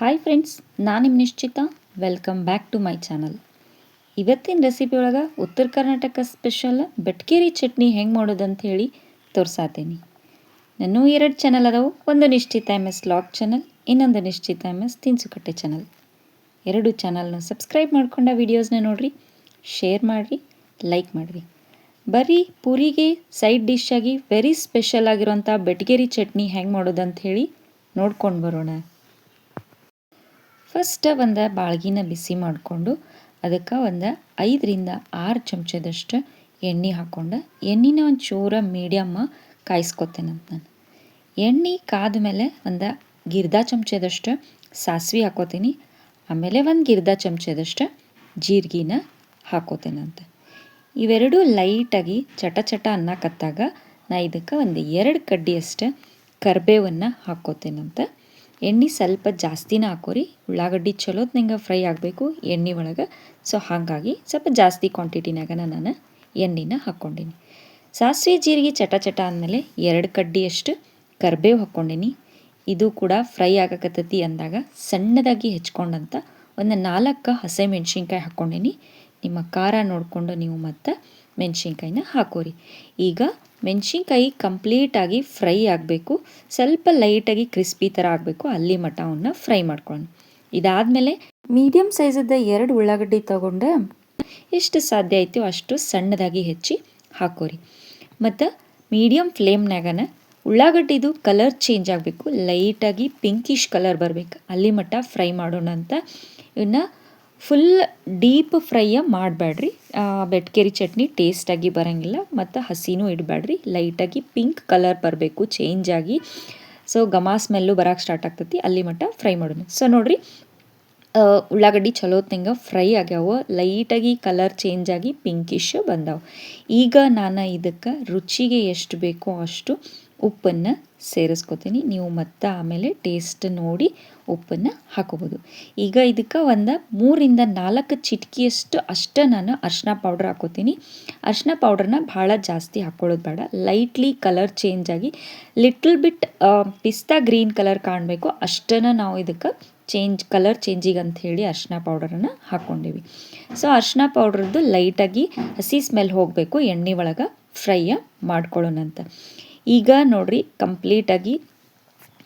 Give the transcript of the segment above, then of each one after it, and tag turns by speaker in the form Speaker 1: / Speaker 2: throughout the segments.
Speaker 1: Hi friends ನಾನು ನಿಮ್ಮ Nishchita. Welcome back to my channel ಇವತ್ತಿನ ರೆಸಿಪಿ ಒಳಗೆ ಉತ್ತರ ಕರ್ನಾಟಕ ಸ್ಪೆಷಲ್ ಬೆಟ್ಕೇರಿ ಚಟ್ನಿ ಹೆಂಗೆ ಮಾಡೋದು ಅಂತ ಹೇಳಿ ತೋರ್ಸಾತೀನಿ. ನಾನು ಎರಡು ಚಾನಲ್ ಅದಾವು. ಒಂದು ನಿಶ್ಚಿತ ಎಂ ಎಸ್ ಲಾಗ್ ಚಾನಲ್ ಇನ್ನೊಂದು ನಿಶ್ಚಿತ ಎಂ ಎಸ್ ತಿನ್ಸುಕಟ್ಟೆ ಚಾನಲ್ ಎರಡು ಚಾನಲ್ನ ಸಬ್ಸ್ಕ್ರೈಬ್ ಮಾಡ್ಕೊಂಡ ವೀಡಿಯೋಸ್ನ ನೋಡಿರಿ ಶೇರ್ ಮಾಡಿರಿ ಲೈಕ್ ಮಾಡಿರಿ. ಬರೀ ಪೂರಿಗೆ ಸೈಡ್ ಡಿಶ್ ಆಗಿ ವೆರಿ ಸ್ಪೆಷಲ್ ಆಗಿರುವಂಥ ಬೆಟ್ಗೇರಿ ಚಟ್ನಿ ಹೆಂಗೆ ಮಾಡೋದು ಹೇಳಿ ನೋಡ್ಕೊಂಡು ಬರೋಣ. ಫಸ್ಟ್ ಒಂದು ಬಾಳ್ಗಿನ ಬಿಸಿ ಮಾಡಿಕೊಂಡು ಅದಕ್ಕೆ ಒಂದು ಐದರಿಂದ ಆರು ಚಮಚದಷ್ಟು ಎಣ್ಣೆ ಹಾಕ್ಕೊಂಡು ಎಣ್ಣೆನ ಒಂದು ಚೂರ ಮೀಡಿಯಮ್ಮ ಕಾಯಿಸ್ಕೊತೇನಂತ ನಾನು. ಎಣ್ಣೆ ಕಾದ ಮೇಲೆ ಒಂದು ಗಿರ್ದ ಚಮಚದಷ್ಟು ಸಾಸಿವೆ ಹಾಕೋತೀನಿ. ಆಮೇಲೆ ಒಂದು ಗಿರ್ದ ಚಮಚದಷ್ಟು ಜೀರಿಗೆನ ಹಾಕೋತೇನಂತ ಇವೆರಡೂ ಲೈಟಾಗಿ ಚಟ ಚಟ ಅನ್ನಕತ್ತಾಗ ನಾ ಇದಕ್ಕೆ ಒಂದು ಎರಡು ಕಡ್ಡಿಯಷ್ಟು ಕರ್ಬೇವನ್ನು ಹಾಕ್ಕೋತೇನಂತ ಎಣ್ಣೆ ಸ್ವಲ್ಪ ಜಾಸ್ತಿನ ಹಾಕೋರಿ. ಉಳ್ಳಾಗಡ್ಡಿ ಚಲೋತ್ನಂಗೆ ಫ್ರೈ ಆಗಬೇಕು ಎಣ್ಣೆ ಒಳಗೆ. ಸೊ ಹಾಗಾಗಿ ಸ್ವಲ್ಪ ಜಾಸ್ತಿ ಕ್ವಾಂಟಿಟಿನಾಗ ನಾನು ಎಣ್ಣೆನ ಹಾಕ್ಕೊಂಡೀನಿ. ಸಾಸಿವೆ ಜೀರಿಗೆ ಚಟ ಚಟ ಅಂದಮೇಲೆ ಎರಡು ಕಡ್ಡಿಯಷ್ಟು ಕರ್ಬೇವು ಹಾಕ್ಕೊಂಡೀನಿ. ಇದು ಕೂಡ ಫ್ರೈ ಆಗಕತ್ತತಿ ಅಂದಾಗ ಸಣ್ಣದಾಗಿ ಹೆಚ್ಕೊಂಡಂತ ಒಂದು ನಾಲ್ಕು ಹಸೆ ಮೆಣಸಿನ್ಕಾಯಿ ಹಾಕ್ಕೊಂಡೀನಿ. ನಿಮ್ಮ ಖಾರ ನೋಡಿಕೊಂಡು ನೀವು ಮತ್ತು ಮೆಣಸಿನ್ಕಾಯಿನ ಹಾಕೋರಿ. ಈಗ ಮೆಣಸಿನ್ಕಾಯಿ ಕಂಪ್ಲೀಟಾಗಿ ಫ್ರೈ ಆಗಬೇಕು. ಸ್ವಲ್ಪ ಲೈಟಾಗಿ ಕ್ರಿಸ್ಪಿ ಥರ ಆಗಬೇಕು. ಅಲ್ಲಿ ಮಟ್ಟ ಅವನ್ನ ಫ್ರೈ ಮಾಡ್ಕೊಂಡು ಇದಾದಮೇಲೆ ಮೀಡಿಯಮ್ ಸೈಜದ ಎರಡು ಉಳ್ಳಾಗಡ್ಡಿ ತೊಗೊಂಡು ಎಷ್ಟು ಸಾಧ್ಯ ಆಯ್ತು ಅಷ್ಟು ಸಣ್ಣದಾಗಿ ಹೆಚ್ಚಿ ಹಾಕೋರಿ. ಮತ್ತು ಮೀಡಿಯಮ್ ಫ್ಲೇಮ್ನಾಗನ ಉಳ್ಳಾಗಡ್ಡಿದು ಕಲರ್ ಚೇಂಜ್ ಆಗಬೇಕು. ಲೈಟಾಗಿ ಪಿಂಕಿಶ್ ಕಲರ್ ಬರಬೇಕು. ಅಲ್ಲಿ ಮಟ್ಟ ಫ್ರೈ ಮಾಡೋಣ ಅಂತ ಇವನ್ನ ಫುಲ್ ಡೀಪ್ ಫ್ರೈಯ ಮಾಡಬೇಡ್ರಿ ಬೆಟ್ಕೇರಿ ಚಟ್ನಿ ಟೇಸ್ಟಾಗಿ ಬರೋಂಗಿಲ್ಲ, ಮತ್ತು ಹಸಿನೂ ಇಡಬೇಡ್ರಿ ಲೈಟಾಗಿ ಪಿಂಕ್ ಕಲರ್ ಬರಬೇಕು ಚೇಂಜ್ ಆಗಿ. ಸೊ ಘಮ ಸ್ಮೆಲ್ಲು ಬರೋಕ್ಕೆ ಸ್ಟಾರ್ಟ್ ಆಗ್ತೈತಿ, ಅಲ್ಲಿ ಮಟ್ಟ ಫ್ರೈ ಮಾಡೋಣ. ಸೊ ನೋಡಿರಿ ಉಳ್ಳಾಗಡ್ಡಿ ತಿಂಗ ಫ್ರೈ ಆಗ್ಯಾವ ಲೈಟಾಗಿ ಕಲರ್ ಚೇಂಜ್ ಆಗಿ ಪಿಂಕಿಶ್ ಬಂದಾವ. ಈಗ ನಾನು ಇದಕ್ಕೆ ರುಚಿಗೆ ಎಷ್ಟು ಬೇಕೋ ಅಷ್ಟು ಉಪ್ಪನ್ನು ಸೇರಿಸ್ಕೊತೀನಿ. ನೀವು ಮತ್ತೆ ಆಮೇಲೆ ಟೇಸ್ಟ್ ನೋಡಿ ಉಪ್ಪನ್ನು ಹಾಕೋಬೋದು. ಈಗ ಇದಕ್ಕೆ ಒಂದು ಮೂರಿಂದ ನಾಲ್ಕು ಚಿಟಕಿಯಷ್ಟು ಅಷ್ಟೇ ನಾನು ಅರ್ಶಿನ ಪೌಡ್ರ್ ಹಾಕೋತೀನಿ. ಅರ್ಶಿನ ಪೌಡ್ರನ್ನ ಭಾಳ ಜಾಸ್ತಿ ಹಾಕ್ಕೊಳ್ಳೋದು ಬೇಡ. ಲೈಟ್ಲಿ ಕಲರ್ ಚೇಂಜ್ ಆಗಿ little bit pista green colour ಕಾಣಬೇಕು. ಅಷ್ಟನ್ನು ನಾವು ಇದಕ್ಕೆ ಚೇಂಜ್ ಕಲರ್ ಚೇಂಜಿಗೆ ಅಂತ ಹೇಳಿ ಅರ್ಶಿನ ಪೌಡರನ್ನು ಹಾಕ್ಕೊಂಡಿವಿ ಸೊ ಅರ್ಶಿನ ಪೌಡ್ರದ್ದು ಲೈಟಾಗಿ ಹಸಿ ಸ್ಮೆಲ್ ಹೋಗಬೇಕು. ಎಣ್ಣೆ ಒಳಗೆ ಫ್ರೈಯ ಮಾಡ್ಕೊಳ್ಳೋಣಂತ. ಈಗ ನೋಡ್ರಿ ಕಂಪ್ಲೀಟಾಗಿ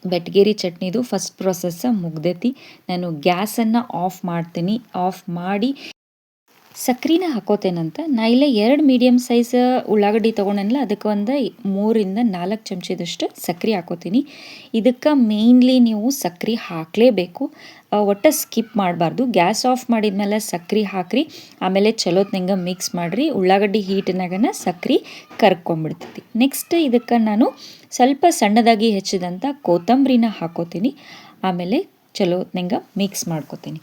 Speaker 1: ಬೆಟ್ಗೇರಿ ಚಟ್ನಿದು ಫಸ್ಟ್ ಪ್ರೊಸೆಸ್ಸ ಮುಗ್ದೈತಿ. ನಾನು ಗ್ಯಾಸನ್ನು ಆಫ್ ಮಾಡ್ತೀನಿ. ಆಫ್ ಮಾಡಿ ಸಕ್ರಿನ ಹಾಕೋತೇನಂತ, ನಾ ಇಲ್ಲೇ ಎರಡು ಮೀಡಿಯಮ್ ಸೈಜ್ ಉಳ್ಳಾಗಡ್ಡಿ ತೊಗೊಂಡನಲ್ಲ, ಅದಕ್ಕೆ ಒಂದು ಮೂರಿಂದ ನಾಲ್ಕು ಚಮಚದಷ್ಟು ಸಕ್ರೆ ಹಾಕೋತೀನಿ. ಇದಕ್ಕೆ ಮೇಯ್ನ್ಲಿ ನೀವು ಸಕ್ರೆ ಹಾಕಲೇಬೇಕು. ಒಟ್ಟು ಸ್ಕಿಪ್ ಮಾಡಬಾರ್ದು. ಗ್ಯಾಸ್ ಆಫ್ ಮಾಡಿದ್ಮೇಲೆ ಸಕ್ರೆ ಹಾಕ್ರಿ. ಆಮೇಲೆ ಚಲೋತ್ನಂಗೆ ಮಿಕ್ಸ್ ಮಾಡಿರಿ. ಉಳ್ಳಾಗಡ್ಡಿ ಹೀಟ್ನಾಗನ ಸಕ್ರಿ ಕರ್ಕೊಂಬಿಡ್ತೈತಿ. ನೆಕ್ಸ್ಟ್ ಇದಕ್ಕೆ ನಾನು ಸ್ವಲ್ಪ ಸಣ್ಣದಾಗಿ ಹೆಚ್ಚಿದಂಥ ಕೊತ್ತಂಬರಿನ ಹಾಕೋತೀನಿ. ಆಮೇಲೆ ಚಲೋತ್ನಂಗೆ ಮಿಕ್ಸ್ ಮಾಡ್ಕೋತೀನಿ.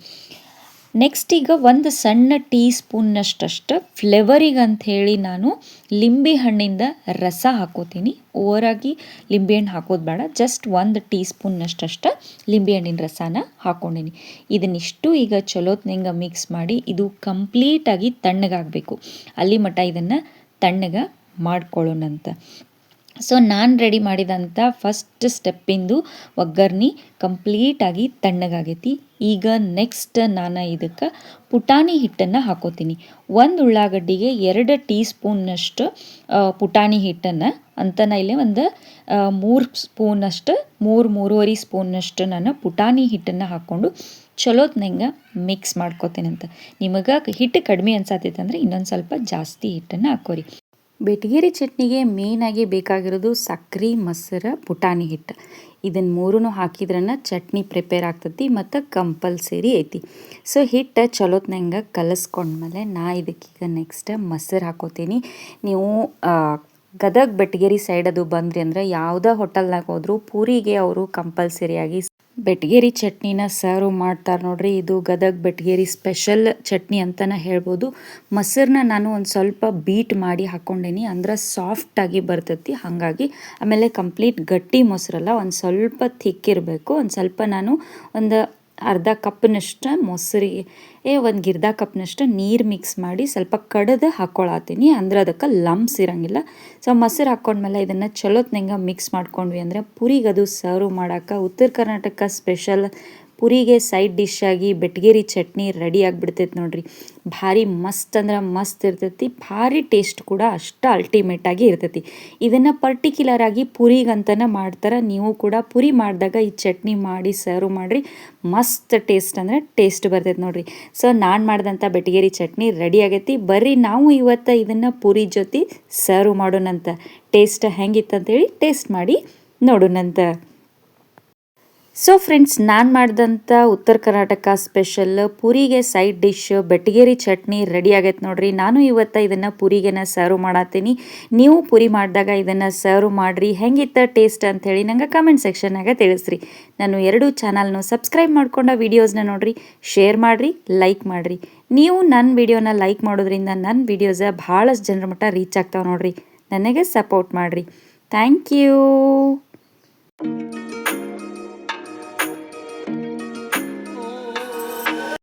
Speaker 1: ನೆಕ್ಸ್ಟ್ ಈಗ ಒಂದು ಸಣ್ಣ ಟೀ ಸ್ಪೂನ್ನಷ್ಟಷ್ಟು ಫ್ಲೇವರಿಗೆ ಹೇಳಿ ನಾನು ಲಿಂಬೆ ಹಣ್ಣಿಂದ ರಸ ಹಾಕೋತೀನಿ. ಓವರಾಗಿ ಲಿಂಬೆಹಣ್ಣು ಹಾಕೋದು ಬೇಡ ಜಸ್ಟ್ ಒಂದು ಟೀ ಸ್ಪೂನ್ನಷ್ಟಷ್ಟು ಲಿಂಬೆಹಣ್ಣಿನ ರಸನ ಹಾಕ್ಕೊಂಡೀನಿ ಇದನ್ನಿಷ್ಟು ಈಗ ಚಲೋತ್ನಂಗೆ ಮಿಕ್ಸ್ ಮಾಡಿ ಇದು ಕಂಪ್ಲೀಟಾಗಿ ತಣ್ಣಗಾಗಬೇಕು. ಅಲ್ಲಿ ಮಟ್ಟ ಇದನ್ನು ತಣ್ಣಗೆ ಮಾಡ್ಕೊಳ್ಳೋಣಂತ. ಸೊ ನಾನು ರೆಡಿ ಮಾಡಿದಂಥ ಫಸ್ಟ್ ಸ್ಟೆಪ್ಪಿಂದು ಒಗ್ಗರ್ಣಿ ಕಂಪ್ಲೀಟಾಗಿ ತಣ್ಣಗಾಗೈತಿ. ಈಗ ನೆಕ್ಸ್ಟ್ ನಾನು ಇದಕ್ಕೆ ಪುಟಾಣಿ ಹಿಟ್ಟನ್ನು ಹಾಕೋತೀನಿ. ಒಂದು ಉಳ್ಳಾಗಡ್ಡಿಗೆ ಎರಡು ಟೀ ಸ್ಪೂನ್ನಷ್ಟು ಪುಟಾಣಿ ಹಿಟ್ಟನ್ನು, ಅಂತ ಇಲ್ಲಿ ಒಂದು ಮೂರು ಸ್ಪೂನಷ್ಟು, ಮೂರು, ಮೂರುವರೆ ಸ್ಪೂನ್ನಷ್ಟು ನಾನು ಪುಟಾಣಿ ಹಿಟ್ಟನ್ನು ಹಾಕ್ಕೊಂಡು ಚಲೋತ್ನಂಗೆ ಮಿಕ್ಸ್ ಮಾಡ್ಕೋತೀನಂತ. ನಿಮಗೆ ಹಿಟ್ಟು ಕಡಿಮೆ ಅನ್ಸತ್ತೈತೆ ಅಂದರೆ ಇನ್ನೊಂದು ಸ್ವಲ್ಪ ಜಾಸ್ತಿ ಹಿಟ್ಟನ್ನು ಹಾಕೋರಿ ಬೆಟಗೇರಿ ಚಟ್ನಿಗೆ ಮೇಯ್ನಾಗಿ ಬೇಕಾಗಿರೋದು ಸಕ್ರೆ, ಮೊಸರು, ಪುಟಾಣಿ ಹಿಟ್ಟು. ಇದನ್ನು ಮೂರೂ ಹಾಕಿದ್ರನ್ನ ಚಟ್ನಿ ಪ್ರಿಪೇರ್ ಆಗ್ತತಿ ಮತ್ತು ಕಂಪಲ್ಸರಿ ಐತಿ. ಸೊ ಹಿಟ್ಟು ಚಲೋತ್ನಂಗೆ ಕಲಸ್ಕೊಂಡ್ಮೇಲೆ ನಾ ಇದಕ್ಕೀಗ ನೆಕ್ಸ್ಟ್ ಮೊಸರು ಹಾಕೋತೀನಿ. ನೀವು ಗದಗ ಬೆಟಗೇರಿ ಸೈಡ್ ಅದು ಬಂದ್ರಿ ಅಂದ್ರೆ ಯಾವುದೇ ಹೋಟೆಲ್ನಾಗ ಹೋದರೂ ಪೂರಿಗೆ ಅವರು ಕಂಪಲ್ಸರಿಯಾಗಿ ಬೆಟ್ಗೇರಿ ಚಟ್ನಿನ ಸರ್ವ್ ಮಾಡ್ತಾರೆ ನೋಡ್ರಿ. ಇದು ಗದಗ ಬೆಟ್ಗೇರಿ ಸ್ಪೆಷಲ್ ಚಟ್ನಿ ಅಂತಲೇ ಹೇಳ್ಬೋದು. ಮೊಸರನ್ನ ನಾನು ಒಂದು ಸ್ವಲ್ಪ ಬೀಟ್ ಮಾಡಿ ಹಾಕ್ಕೊಂಡೇನಿ ಅಂದ್ರೆ ಸಾಫ್ಟಾಗಿ ಬರ್ತೈತಿ. ಹಾಗಾಗಿ ಆಮೇಲೆ ಕಂಪ್ಲೀಟ್ ಗಟ್ಟಿ ಮೊಸರಲ್ಲ ಒಂದು ಸ್ವಲ್ಪ ಥಿಕ್ ಇರಬೇಕು. ಒಂದು ಸ್ವಲ್ಪ ನಾನು ಒಂದು ಅರ್ಧ ಕಪ್ನಷ್ಟು ಮೊಸರಿಗೆ ಒಂದು ಗಿರ್ಧ ಕಪ್ನಷ್ಟು ನೀರು ಮಿಕ್ಸ್ ಮಾಡಿ ಸ್ವಲ್ಪ ಕಡ್ದು ಹಾಕ್ಕೊಳತ್ತೀನಿ ಅಂದ್ರೆ ಅದಕ್ಕೆ ಲಮ್ಸ್ ಇರೋಂಗಿಲ್ಲ. ಸೊ ಮೊಸರು ಹಾಕ್ಕೊಂಡ್ಮೇಲೆ ಇದನ್ನು ಚಲೋತ್ನಂಗೆ ಮಿಕ್ಸ್ ಮಾಡ್ಕೊಂಡ್ವಿ ಅಂದರೆ ಪುರಿಗದು ಸರ್ವ್ ಮಾಡೋಕ್ಕೆ ಉತ್ತರ ಕರ್ನಾಟಕ ಸ್ಪೆಷಲ್ ಪುರಿಗೆ ಸೈಡ್ ಡಿಶ್ ಆಗಿ ಬೆಟ್ಗೇರಿ ಚಟ್ನಿ ರೆಡಿ ಆಗಿಬಿಡ್ತೈತೆ ನೋಡ್ರಿ. ಭಾರಿ ಮಸ್ತ್ ಅಂದ್ರೆ ಮಸ್ತ್ ಇರ್ತೈತಿ, ಭಾರಿ ಟೇಸ್ಟ್ ಕೂಡ ಅಷ್ಟು ಅಲ್ಟಿಮೇಟ್ ಆಗಿ ಇರ್ತೈತಿ. ಇದನ್ನು ಪರ್ಟಿಕ್ಯುಲರ್ ಆಗಿ ಪುರಿಗಂತನ ಮಾಡ್ತಾರೆ, ನೀವು ಕೂಡ ಪುರಿ ಮಾಡಿದಾಗ ಈ ಚಟ್ನಿ ಮಾಡಿ ಸರ್ವ್ ಮಾಡಿರಿ, ಮಸ್ತ್ ಟೇಸ್ಟ್ ಅಂದರೆ ಟೇಸ್ಟ್ ಬರ್ತೈತೆ ನೋಡ್ರಿ. ಸೊ ನಾನು ಮಾಡಿದಂಥ ಬೆಟಗೇರಿ ಚಟ್ನಿ ರೆಡಿ ಆಗೈತಿ. ಬರ್ರಿ ನಾವು ಇವತ್ತು ಇದನ್ನು ಪುರಿ ಜೊತೆ ಸರ್ವ್ ಮಾಡೋಣಂತ. ಟೇಸ್ಟ್ ಹೆಂಗಿತ್ತಂತೇಳಿ ಟೇಸ್ಟ್ ಮಾಡಿ ನೋಡೋಣಂತ. ಸೊ ಫ್ರೆಂಡ್ಸ್ ನಾನು ಮಾಡಿದಂಥ Uttara Karnataka special ಪೂರಿಗೆ side dish Betgeri chutney ready ಆಗೈತೆ ನೋಡ್ರಿ. ನಾನು ಇವತ್ತು ಇದನ್ನು ಪೂರಿಗೆನ ಸರ್ವ್ ಮಾಡತ್ತೀನಿ ನೀವು ಪೂರಿ ಮಾಡಿದಾಗ ಇದನ್ನು ಸರ್ವ್ ಮಾಡಿರಿ. ಹೆಂಗಿತ್ತ ಟೇಸ್ಟ್ ಅಂಥೇಳಿ ನಂಗೆ ಕಮೆಂಟ್ ಸೆಕ್ಷನ್ನಾಗ ತಿಳಿಸ್ರಿ. ನಾನು ಎರಡೂ ಚಾನಲ್ನು ಸಬ್ಸ್ಕ್ರೈಬ್ ಮಾಡ್ಕೊಂಡ ವೀಡಿಯೋಸ್ನ ನೋಡ್ರಿ. ಶೇರ್ ಮಾಡಿರಿ ಲೈಕ್ ಮಾಡಿರಿ. ನೀವು ನನ್ನ ವಿಡಿಯೋನ ಲೈಕ್ ಮಾಡೋದ್ರಿಂದ ನನ್ನ ವೀಡಿಯೋಸ ಭಾಳಷ್ಟು ಜನರ ಮಟ್ಟ ರೀಚ್ ಆಗ್ತಾವೆ ನೋಡಿರಿ. ನನಗೆ ಸಪೋರ್ಟ್ ಮಾಡಿರಿ. Thank you